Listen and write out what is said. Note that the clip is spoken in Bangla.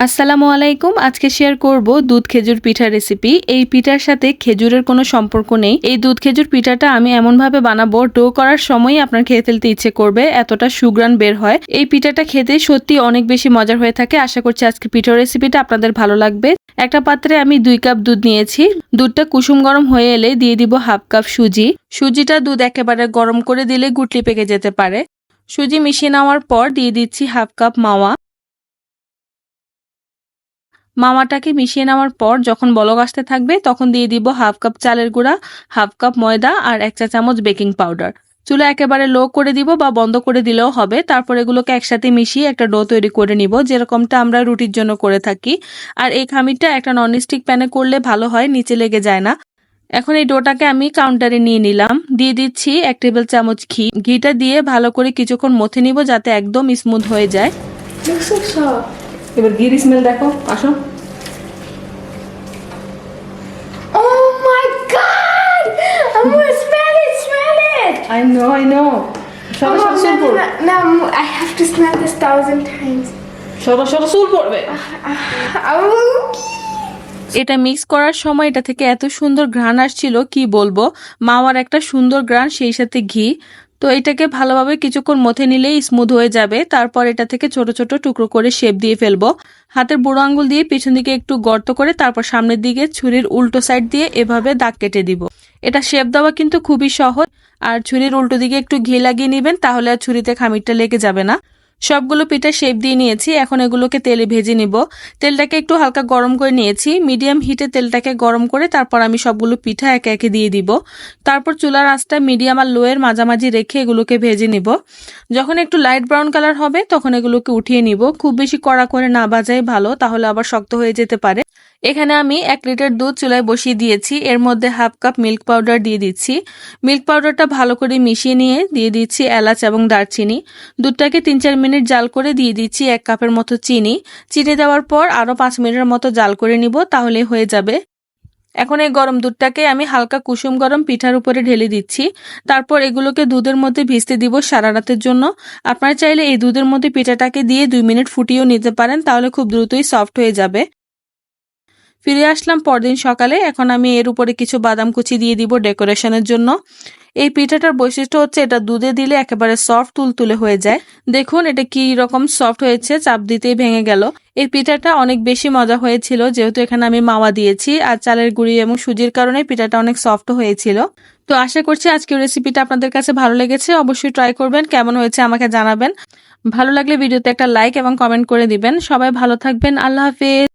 আসসালামু আলাইকুম, আজকে শেয়ার করব দুধ খেজুর পিঠা রেসিপি এই পিঠার সাথে খেজুরের কোনো সম্পর্ক নেই। এই দুধ খেজুর পিঠাটা আমি এমনভাবে বানাবো, ডো করার সময় আপনার খেয়ে ফেলতে ইচ্ছে করবে, এতটা সুগ্রান বের হয়। এই পিঠাটা খেতে সত্যি অনেক বেশি মজার হয়ে থাকে। আশা করছি আজকে পিঠার রেসিপিটা আপনাদের ভালো লাগবে। একটা পাত্রে আমি দুই কাপ দুধ নিয়েছি। দুধটা কুসুম গরম হয়ে এলে দিয়ে দিব হাফ কাপ সুজি। সুজিটা দুধ একেবারে গরম করে দিলে গুটলি পেকে যেতে পারে। সুজি মিশিয়ে নেওয়ার পর দিয়ে দিচ্ছি হাফ কাপ মাওয়া। মাওয়াটাকে মিশিয়ে নেওয়ার পর যখন বলক আসতে থাকবে, তখন দিয়ে দিব হাফ কাপ চালের গুঁড়া, হাফ কাপ ময়দা আর এক চা চামচ বেকিং পাউডার। চুলা একেবারে লো করে দিব বা বন্ধ করে দিলেও হবে। তারপর এগুলোকে একসাথে মিশিয়ে একটা ডো তৈরি করে নিব, যেরকমটা আমরা রুটির জন্য করে থাকি। আর এই খামিরটা একটা ননস্টিক প্যানে করলে ভালো হয়, নিচে লেগে যায় না। এখন এই ডোটাকে আমি কাউন্টারে নিয়ে নিলাম। দিয়ে দিচ্ছি এক টেবিল চামচ ঘি। ঘিটা দিয়ে ভালো করে কিছুক্ষণ মথে নিব যাতে একদম স্মুথ হয়ে যায়. এবার ঘির স্মেল দেখো, আসো। It! I know I know Oh, no, no, no, no, I have to smell this thousand times. সরো সরো চুল পড়বে এটা মিক্স করার সময় এটা থেকে এত সুন্দর ঘ্রাণ আসছিল কি বলব? মাওয়ার একটা সুন্দর ঘ্রাণ সেই সাথে ঘি। তো এটাকে ভালোভাবে কিছুক্ষণ মথে নিলেই স্মুথ হয়ে যাবে। তারপর এটা থেকে ছোট ছোট টুকরো করে শেপ দিয়ে ফেলব। হাতের বুড়ো আঙ্গুল দিয়ে পিছন দিকে একটু গর্ত করে তারপর সামনের দিকে ছুরির উল্টো সাইড দিয়ে এভাবে দাগ কেটে দিব। এটা শেপ দেওয়া কিন্তু খুবই সহজ। আর ছুরির উল্টো দিকে একটু ঘি লাগিয়ে নেবেন, তাহলে আর ছুরিতে খামিরটা লেগে যাবে না। সবগুলো পিঠা শেপ দিয়ে নিয়েছি, এখন এগুলোকে তেলে ভেজে নিব। তেলটাকে একটু হালকা গরম করে নিয়েছি মিডিয়াম হিটে তেলটাকে গরম করে তারপর আমি সবগুলো পিঠা একে একে দিয়ে দিব। তারপর চুলার আঁচটা মিডিয়াম আর লোয়ের মাঝামাঝি রেখে এগুলোকে ভেজে নিব। যখন একটু লাইট ব্রাউন কালার হবে, তখন এগুলোকে উঠিয়ে নিব। খুব বেশি কড়া করে না বাজাই ভালো, তাহলে আবার শক্ত হয়ে যেতে পারে। এখানে আমি এক লিটার দুধ চুলায় বসিয়ে দিয়েছি। এর মধ্যে হাফ কাপ মিল্ক পাউডার দিয়ে দিচ্ছি। মিল্ক পাউডারটা ভালো করে মিশিয়ে নিয়ে দিয়ে দিচ্ছি এলাচ এবং দারচিনি। দুধটাকে তিন চার মিনিট জাল করে দিয়ে দিচ্ছি এক কাপের মতো চিনি। চিনি দেওয়ার পর আরও পাঁচ মিনিটের মতো জাল করে নিব, তাহলে হয়ে যাবে। এখন এই গরম দুধটাকে আমি হালকা কুসুম গরম পিঠার উপরে ঢেলে দিচ্ছি। তারপর এগুলোকে দুধের মধ্যে ভিজতে দিব সারা রাতের জন্য। আপনারা চাইলে এই দুধের মধ্যে পিঠাটাকে দিয়ে দুই মিনিট ফুটিয়েও নিতে পারেন, তাহলে খুব দ্রুতই সফট হয়ে যাবে। ফিরে আসলাম পরদিন সকালে। এখন আমি এর উপরে কিছু বাদাম কুচি দিয়ে দিব ডেকোরেশনের জন্য। এই পিঠাটার বৈশিষ্ট্য হচ্ছে এটা দুধে দিলে একেবারে সফট তুলতুলে হয়ে যায়। দেখুন এটা কি রকম সফট হয়েছে, চাপ দিতেই ভেঙে গেল। এই পিঠাটা অনেক বেশি মজা হয়েছিল, যেহেতু এখানে আমি মাওয়া দিয়েছি আর চালের গুঁড়ি এবং সুজির কারণে পিঠাটা অনেক সফট হয়েছিল। তো আশা করছি আজকের রেসিপিটা আপনাদের কাছে ভালো লেগেছে, অবশ্যই ট্রাই করবেন, কেমন হয়েছে আমাকে জানাবেন। ভালো লাগলে ভিডিওতে একটা লাইক এবং কমেন্ট করে দিবেন। সবাই ভালো থাকবেন, আল্লাহ হাফেজ।